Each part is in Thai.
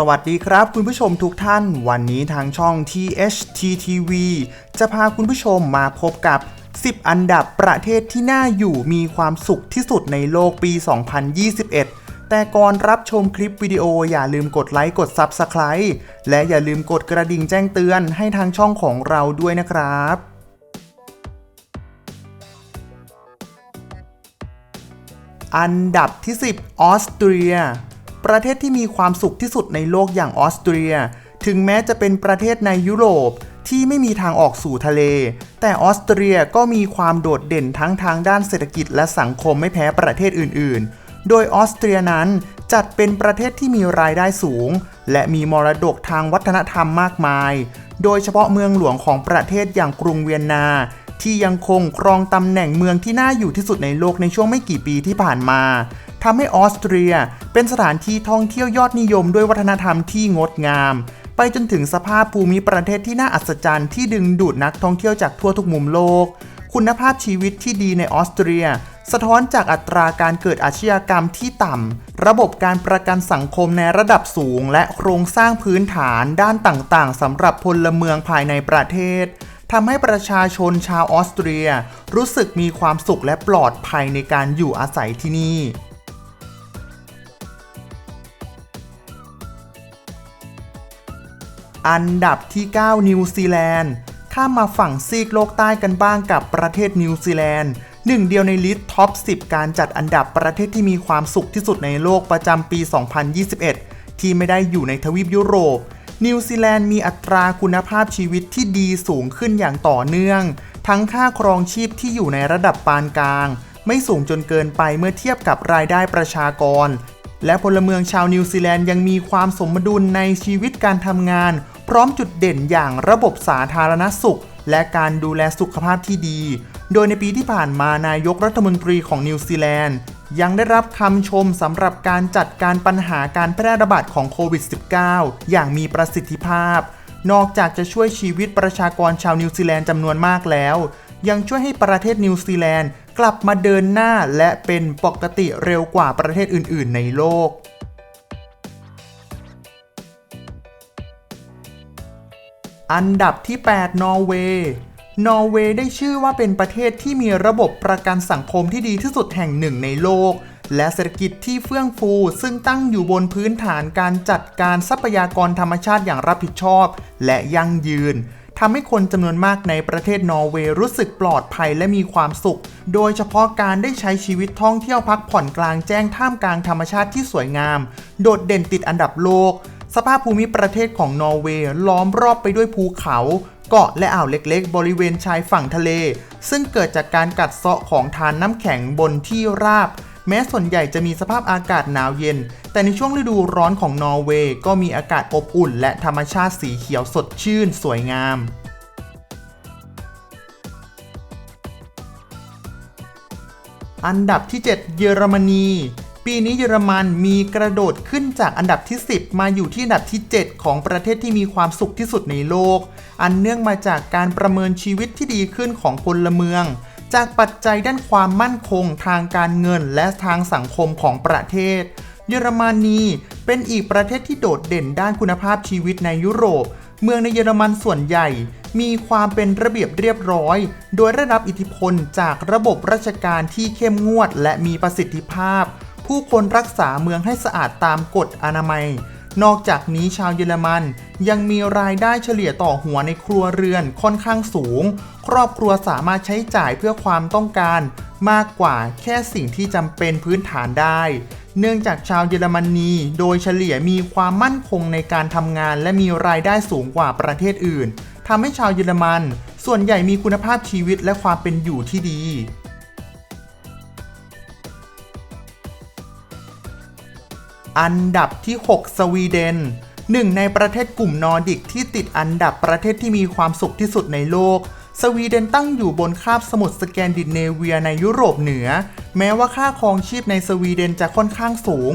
สวัสดีครับคุณผู้ชมทุกท่าน วันนี้ทางช่อง THTTV จะพาคุณผู้ชมมาพบกับ 10 อันดับประเทศที่น่าอยู่มีความสุขที่สุดในโลกปี 2021 แต่ก่อนรับชมคลิปวิดีโออย่าลืมกดไลค์กด Subscribe และอย่าลืมกดกระดิ่งแจ้งเตือนให้ทางช่องของเราด้วยนะครับอันดับที่ 10 ออสเตรีย ประเทศที่มีความสุขที่สุดในโลกอย่างออสเตรีย ถึงแม้จะเป็นประเทศในยุโรปที่ไม่มีทางออกสู่ทะเล แต่ออสเตรียก็มีความโดดเด่นทั้งทางด้านเศรษฐกิจและสังคมไม่แพ้ประเทศอื่น ๆ โดยออสเตรียนั้นจัดเป็นประเทศที่มีรายได้สูง และมีมรดกทางวัฒนธรรมมากมาย โดยเฉพาะเมืองหลวงของประเทศอย่างกรุงเวียนนา ที่ยังคงครองตำแหน่งเมืองที่น่าอยู่ที่สุดในโลกในช่วงไม่กี่ปีที่ผ่านมา ทำให้ออสเตรียเป็นสถานที่ท่องเที่ยวยอดนิยมด้วยวัฒนธรรมที่งดงาม ไปจนถึงสภาพภูมิประเทศที่น่าอัศจรรย์ที่ดึงดูดนักท่องเที่ยวจากทั่วทุกมุมโลก คุณภาพชีวิตที่ดีในออสเตรีย สะท้อนจากอัตราการเกิดอาชญากรรมที่ต่ำ ระบบการประกันสังคมในระดับสูง และโครงสร้างพื้นฐานด้านต่างๆสำหรับพลเมืองภายในประเทศทำให้ประชาชนชาวออสเตรีย รู้สึกมีความสุขและปลอดภัยในการอยู่อาศัยที่นี่ อันดับที่ 9 นิวซีแลนด์ ข้ามมาฝั่งซีกโลกใต้กันบ้างกับประเทศนิวซีแลนด์หนึ่งเดียวในลิสต์ท็อป 10 การจัดอันดับประเทศที่มีความสุขที่สุดในโลกประจำปี 2021 ที่ไม่ได้อยู่ในทวีปยุโรป นิวซีแลนด์มีอัตราคุณภาพชีวิตที่ดีสูงขึ้นอย่างต่อเนื่อง ทั้งค่าครองชีพที่อยู่ในระดับปานกลาง ไม่สูงจนเกินไปเมื่อเทียบกับรายได้ประชากร และพลเมืองชาวนิวซีแลนด์ยังมีความสมดุลในชีวิตการทำงาน พร้อมจุดเด่นอย่างระบบสาธารณสุข และการดูแลสุขภาพที่ดี โดยในปีที่ผ่านมานายกรัฐมนตรีของนิวซีแลนด์ยังได้รับคำชมสำหรับการจัดการปัญหาการแพร่ระบาดของโควิด -19 อย่างมีประสิทธิภาพ นอกจากจะช่วยชีวิตประชากรชาวนิวซีแลนด์จำนวนมากแล้ว ยังช่วยให้ประเทศนิวซีแลนด์กลับมาเดินหน้าและเป็นปกติเร็วกว่าประเทศอื่น ๆ ในโลก อันดับที่ 8 นอร์เวย์ นอร์เวย์ได้ชื่อว่าเป็นประเทศที่มีระบบประกันสังคมที่ดีที่สุดแห่งหนึ่งในโลก และเศรษฐกิจที่เฟื่องฟู ซึ่งตั้งอยู่บนพื้นฐานการจัดการทรัพยากรธรรมชาติอย่างรับผิดชอบ และยั่งยืนทำให้คนจำนวนมากในประเทศนอร์เวย์รู้สึกปลอดภัยและมีความสุข โดยเฉพาะการได้ใช้ชีวิตท่องเที่ยวพักผ่อนกลางแจ้งท่ามกลางธรรมชาติที่สวยงาม โดดเด่นติดอันดับโลก สภาพภูมิประเทศของนอร์เวย์ล้อมรอบไปด้วยภูเขา เกาะและอ่าวเล็กๆ บริเวณชายฝั่งทะเล ซึ่งเกิดจากการกัดเซาะของทานน้ำแข็งบนที่ราบ แม้ส่วนใหญ่จะมีสภาพอากาศหนาวเย็น แต่ในช่วงฤดูร้อนของนอร์เวย์ก็มีอากาศอบอุ่น และธรรมชาติสีเขียวสดชื่น สวยงามอันดับที่ 7 เยอรมนี ปีนี้เยอรมันมีกระโดดขึ้นจากอันดับที่ 10 มาอยู่ที่อันดับที่ 7 ของประเทศที่มีความสุขที่สุดในโลก อันเนื่องมาจากการประเมินชีวิตที่ดีขึ้นของพลเมือง จากปัจจัยด้านความมั่นคงทางการเงินและทางสังคมของประเทศ เยอรมนีเป็นอีกประเทศที่โดดเด่นด้านคุณภาพชีวิตในยุโรป เมืองในเยอรมันส่วนใหญ่ มีความเป็นระเบียบเรียบร้อย โดยได้รับอิทธิพลจากระบบราชการที่เข้มงวดและมีประสิทธิภาพ ผู้คนรักษาเมืองให้สะอาดตามกฎอนามัย นอกจากนี้ชาวเยอรมัน ยังมีรายได้เฉลี่ยต่อหัวในครัวเรือนค่อนข้างสูง ครอบครัวสามารถใช้จ่ายเพื่อความต้องการ มากกว่าแค่สิ่งที่จำเป็นพื้นฐานได้ เนื่องจากชาวเยอรมนีโดยเฉลี่ยมีความมั่นคงในการทำงาน และมีรายได้สูงกว่าประเทศอื่นทำให้ชาวเยอรมัน ส่วนใหญ่มีคุณภาพชีวิตและความเป็นอยู่ที่ดี อันดับที่ 6 สวีเดนหนึ่งในประเทศกลุ่มนอร์ดิกที่ติดอันดับประเทศที่มีความสุขที่สุดในโลก สวีเดนตั้งอยู่บนคาบสมุทรสแกนดิเนเวียในยุโรปเหนือ แม้ว่าค่าครองชีพในสวีเดนจะค่อนข้างสูง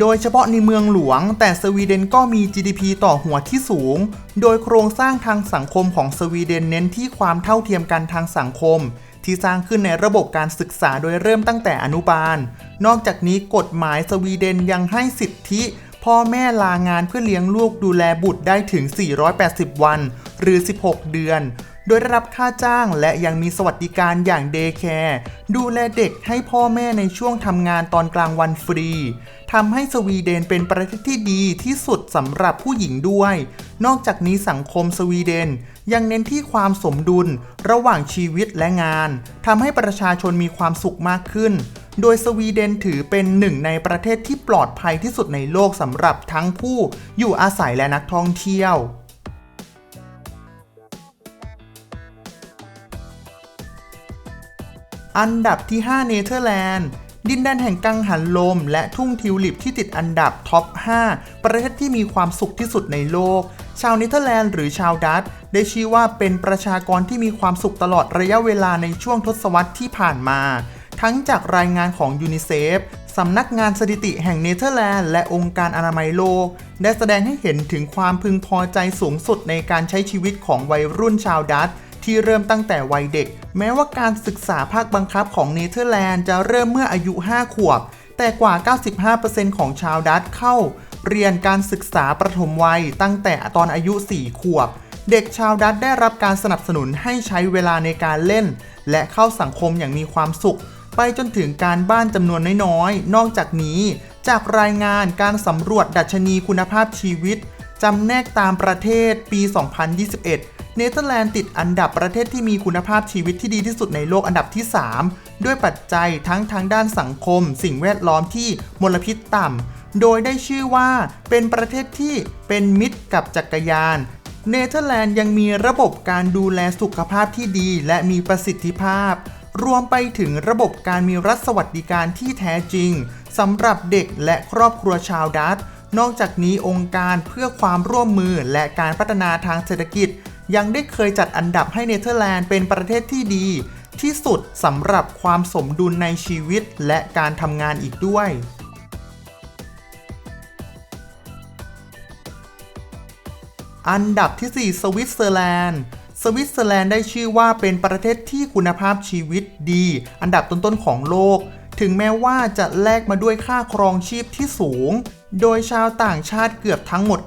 โดยเฉพาะในเมืองหลวง แต่สวีเดนก็มี GDP ต่อหัวที่สูง โดยโครงสร้างทางสังคมของสวีเดนเน้นที่ความเท่าเทียมกันทางสังคม ที่สร้างขึ้นในระบบการศึกษาโดยเริ่มตั้งแต่อนุบาล นอกจากนี้กฎหมายสวีเดนยังให้สิทธิพ่อแม่ลางานเพื่อเลี้ยงลูกดูแลบุตรได้ถึง 480 วัน หรือ 16 เดือน โดยได้รับค่าจ้างและยังมีสวัสดิการอย่างเดย์แคร์ดูแลเด็กให้พ่อแม่ในช่วงทำงานตอนกลางวันฟรีทำให้สวีเดนเป็นประเทศที่ดีที่สุดสำหรับผู้หญิงด้วย นอกจากนี้สังคมสวีเดน ยังเน้นที่ความสมดุลระหว่างชีวิตและงานทำให้ประชาชนมีความสุขมากขึ้น โดยสวีเดนถือเป็นหนึ่งในประเทศที่ปลอดภัยที่สุดในโลกสำหรับทั้งผู้อยู่อาศัยและนักท่องเที่ยว อันดับที่ 5 เนเธอร์แลนด์ ดินแดนแห่งกังหันลม และทุ่งทิวลิปที่ติดอันดับท็อป 5 ประเทศที่มีความสุขที่สุดในโลก ชาวเนเธอร์แลนด์หรือชาวดัตได้ชื่อว่าเป็นประชากรที่มีความสุขตลอดระยะเวลาในช่วงทศวรรษที่ผ่านมา ทั้งจากรายงานของยูนิเซฟสำนักงานสถิติแห่งเนเธอร์แลนด์และองค์การอนามัยโลก ได้แสดงให้เห็นถึงความพึงพอใจสูงสุดในการใช้ชีวิตของวัยรุ่นชาวดัตช์ ที่เริ่มตั้งแต่วัยเด็ก แม้ว่าการศึกษาภาคบังคับของเนเธอร์แลนด์จะเริ่มเมื่ออายุ 5 ขวบ แต่กว่า 95%ของชาวดัตเข้า เรียนการศึกษาประถมวัยตั้งแต่ตอนอายุ 4 ขวบ เด็กชาวดัตได้รับการสนับสนุนให้ใช้เวลาในการเล่น และเข้าสังคมอย่างมีความสุข ไปจนถึงการบ้านจำนวนน้อยๆ นอกจากนี้ จากรายงานการสำรวจดัชนีคุณภาพชีวิตจำแนกตามประเทศปี 2021 เนเธอร์แลนด์ติดอันดับประเทศที่มีคุณภาพชีวิตที่ดีที่สุดในโลกอันดับที่ 3 ด้วยปัจจัยทั้งทางด้านสังคม สิ่งแวดล้อมที่มลพิษต่ำ โดยได้ชื่อว่าเป็นประเทศที่เป็นมิตรกับจักรยาน เนเธอร์แลนด์ยังมีระบบการดูแลสุขภาพที่ดี และมีประสิทธิภาพ รวมไปถึงระบบการมีรัฐสวัสดิการที่แท้จริงสำหรับเด็กและครอบครัวชาวดัตนอกจากนี้องค์การเพื่อความร่วมมือและการพัฒนาทางเศรษฐกิจ ยังได้เคยจัดอันดับให้เนเธอร์แลนด์เป็นประเทศที่ดี ที่สุดสำหรับความสมดุลในชีวิตและการทำงานอีกด้วยอันดับที่ 4 สวิตเซอร์แลนด์ สวิตเซอร์แลนด์ได้ชื่อว่าเป็นประเทศที่คุณภาพชีวิตดี อันดับต้นๆของโลก ถึงแม้ว่าจะแลกมาด้วยค่าครองชีพที่สูง โดยชาวต่างชาติเกือบทั้งหมด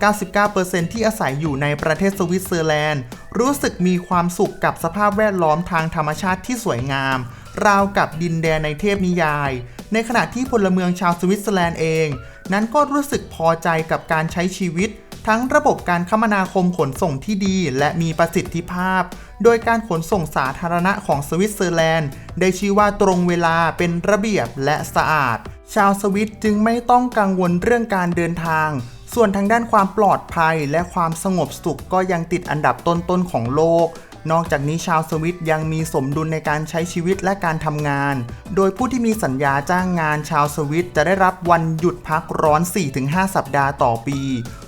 99%ที่อาศัยอยู่ในประเทศสวิตเซอร์แลนด์ รู้สึกมีความสุขกับสภาพแวดล้อมทางธรรมชาติที่สวยงาม ราวกับดินแดนในเทพนิยาย ในขณะที่พลเมืองชาวสวิตเซอร์แลนด์เอง นั้นก็รู้สึกพอใจกับการใช้ชีวิต ทั้งระบบการคมนาคมขนส่งที่ดีและมีประสิทธิภาพ โดยการขนส่งสาธารณะของสวิตเซอร์แลนด์ ได้ชื่อว่าตรงเวลาเป็นระเบียบและสะอาด ชาวสวิตจึงไม่ต้องกังวลเรื่องการเดินทาง ส่วนทางด้านความปลอดภัยและความสงบสุขก็ยังติดอันดับต้นๆของโลก นอกจากนี้ชาวสวิตยังมีสมดุลในการใช้ชีวิตและการทำงาน โดยผู้ที่มีสัญญาจ้างงานชาวสวิตจะได้รับวันหยุดพักร้อน 4-5 สัปดาห์ต่อปี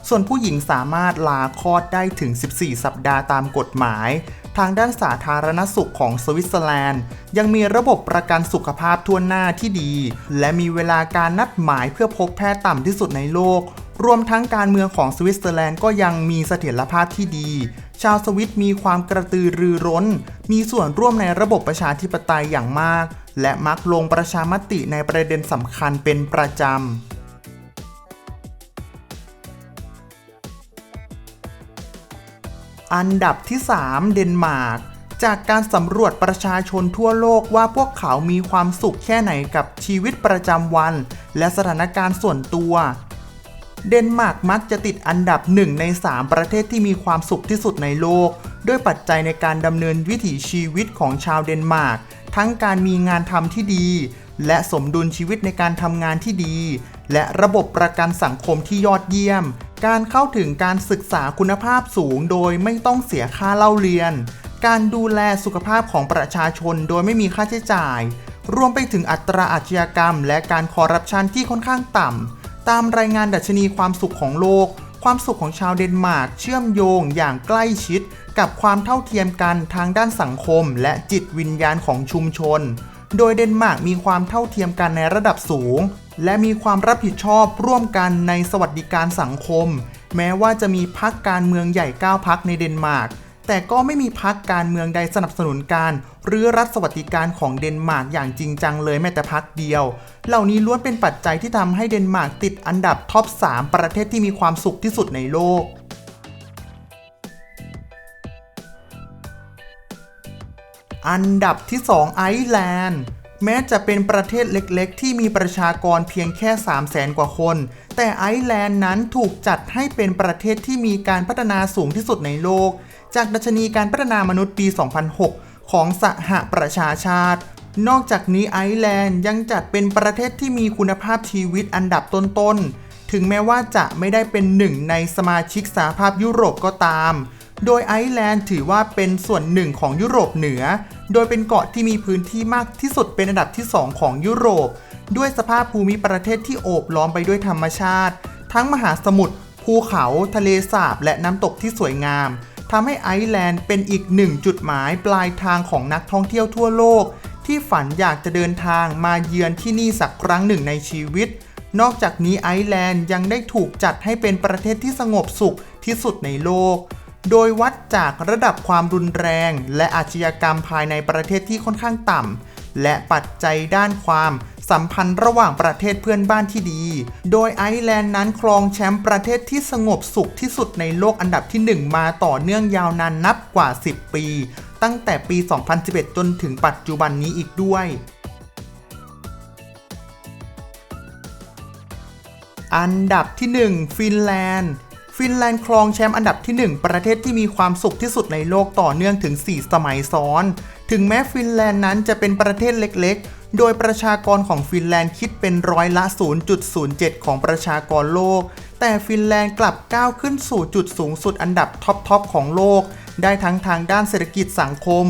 ส่วนผู้หญิงสามารถลาคลอดได้ถึง 14 สัปดาห์ตามกฎหมาย ทางด้านสาธารณสุขของสวิตเซอร์แลนด์ ยังมีระบบประกันสุขภาพทั่วหน้าที่ดี และมีเวลาการนัดหมายเพื่อพบแพทย์ต่ำที่สุดในโลก รวมทั้งการเมืองของสวิตเซอร์แลนด์ก็ยังมีเสถียรภาพที่ดี ชาวสวิตมีความกระตือรือร้น มีส่วนร่วมในระบบประชาธิปไตยอย่างมาก และมักลงประชามติในประเด็นสำคัญเป็นประจำ อันดับที่ 3 เดนมาร์กจากการสำรวจประชาชนทั่วโลกว่าพวกเขามีความสุขแค่ไหนกับชีวิตประจำวัน และสถานการณ์ส่วนตัว เดนมาร์กมักจะติดอันดับหนึ่งใน 3 ประเทศที่มีความสุขที่สุดในโลก ด้วยปัจจัยในการดำเนินวิถีชีวิตของชาวเดนมาร์กทั้งการมีงานทำที่ดี และสมดุลชีวิตในการทำงานที่ดี และระบบประกันสังคมที่ยอดเยี่ยม การเข้าถึงการศึกษาคุณภาพสูงโดยไม่ต้องเสียค่าเล่าเรียน การดูแลสุขภาพของประชาชนโดยไม่มีค่าใช้จ่าย รวมไปถึงอัตราอาชญากรรม และการคอร์รัปชันที่ค่อนข้างต่ำ ตามรายงานดัชนีความสุขของโลก ความสุขของชาวเดนมาร์กเชื่อมโยงอย่างใกล้ชิด กับความเท่าเทียมกันทางด้านสังคม และจิตวิญญาณของชุมชน โดยเดนมาร์กมีความเท่าเทียมกันในระดับสูง และมีความรับผิดชอบร่วมกันในสวัสดิการสังคม แม้ว่าจะมีพรรคการเมืองใหญ่ 9พรรคในเดนมาร์กแต่ก็ไม่มีพักการเมืองใดสนับสนุนการหรือรัฐสวัสดิการของเดนมาร์กอย่างจริงจังเลยแม้แต่พักเดียว เหล่านี้ล้วนเป็นปัจจัยที่ทำให้เดนมาร์กติดอันดับท็อป 3 ประเทศที่มีความสุขที่สุดในโลกอันดับที่ 2 ไอร์แลนด์ แม้จะเป็นประเทศเล็กๆ ที่มีประชากรเพียงแค่ 3 0 0แสนกว่าคน แต่ไอร์แลนด์นั้นถูกจัดให้เป็นประเทศที่มีการพัฒนาสูงที่สุดในโลก จากดัชนีการพัฒนามนุษย์ปี 2006 ของสหประชาชาติ นอกจากนี้ไอร์แลนด์ยังจัดเป็นประเทศที่มีคุณภาพชีวิตอันดับต้นๆ ถึงแม้ว่าจะไม่ได้เป็นหนึ่งในสมาชิกสหภาพยุโรปก็ตาม โดยไอร์แลนด์ถือว่าเป็นส่วนหนึ่งของยุโรปเหนือ โดยเป็นเกาะที่มีพื้นที่มากที่สุดเป็นอันดับที่ 2 ของยุโรป ด้วยสภาพภูมิประเทศที่โอบล้อมไปด้วยธรรมชาติ ทั้งมหาสมุทร ภูเขา ทะเลสาบ และน้ำตกที่สวยงาม ทำให้ไอร์แลนด์เป็นอีกหนึ่งจุดหมายปลายทางของนักท่องเที่ยวทั่วโลก ที่ฝันอยากจะเดินทางมาเยือนที่นี่สักครั้งหนึ่งในชีวิต นอกจากนี้ไอร์แลนด์ยังได้ถูกจัดให้เป็นประเทศที่สงบสุขที่สุดในโลก โดยวัดจากระดับความรุนแรง และอาชญากรรมภายในประเทศที่ค่อนข้างต่ำ และปัจจัยด้านความสัมพันธ์ระหว่างประเทศเพื่อนบ้านที่ดี โดยไอร์แลนด์นั้นครองแชมป์ประเทศที่สงบสุขที่สุดในโลกอันดับที่ 1 มาต่อเนื่องยาวนานนับกว่า 10 ปี ตั้งแต่ปี 2011 จนถึงปัจจุบันนี้อีกด้วยอันดับที่ 1 ฟินแลนด์ ฟินแลนด์ครองแชมป์อันดับที่ 1 ประเทศที่มีความสุขที่สุดในโลกต่อเนื่องถึง 4 สมัยซ้อน ถึงแม้ฟินแลนด์นั้นจะเป็นประเทศเล็กๆ โดยประชากรของฟินแลนด์คิดเป็นร้อยละ 0.07 ของประชากรโลก แต่ฟินแลนด์กลับก้าวขึ้นสู่จุดสูงสุดอันดับท็อปๆของโลก ได้ทั้งทางด้านเศรษฐกิจสังคม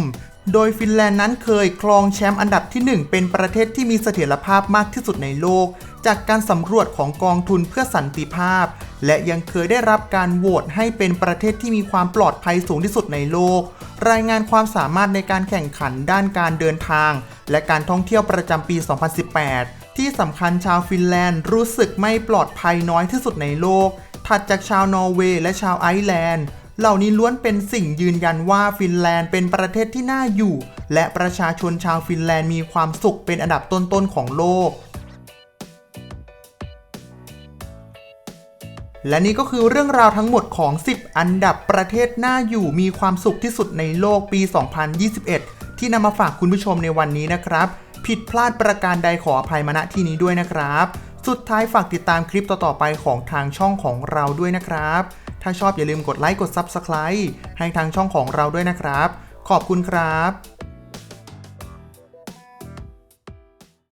โดยฟินแลนด์นั้นเคยครองแชมป์อันดับที่ 1 เป็นประเทศที่มีเสถียรภาพมากที่สุดในโลก จากการสำรวจของกองทุนเพื่อสันติภาพ และยังเคยได้รับการโหวตให้เป็นประเทศที่มีความปลอดภัยสูงที่สุดในโลก รายงานความสามารถในการแข่งขันด้านการเดินทาง และการท่องเที่ยวประจำปี 2018 ที่สำคัญชาวฟินแลนด์รู้สึกไม่ปลอดภัยน้อยที่สุดในโลกถัดจากชาวนอร์เวย์และชาวไอร์แลนด์ เหล่านี้ล้วนเป็นสิ่งยืนยันว่าฟินแลนด์เป็นประเทศที่น่าอยู่ และประชาชนชาวฟินแลนด์มีความสุขเป็นอันดับต้นๆของโลก และนี่ก็คือเรื่องราวทั้งหมดของ 10 อันดับประเทศน่าอยู่มีความสุขที่สุดในโลกปี 2021 ที่นำมาฝากคุณผู้ชมในวันนี้นะครับ ผิดพลาดประการใดขออภัยมาณที่นี้ด้วยนะครับ สุดท้ายฝากติดตามคลิปต่อๆไปของทางช่องของเราด้วยนะครับ ถ้าชอบอย่าลืมกดไลค์กด Subscribe ให้ทางช่องของเราด้วยนะครับ ขอบคุณครับ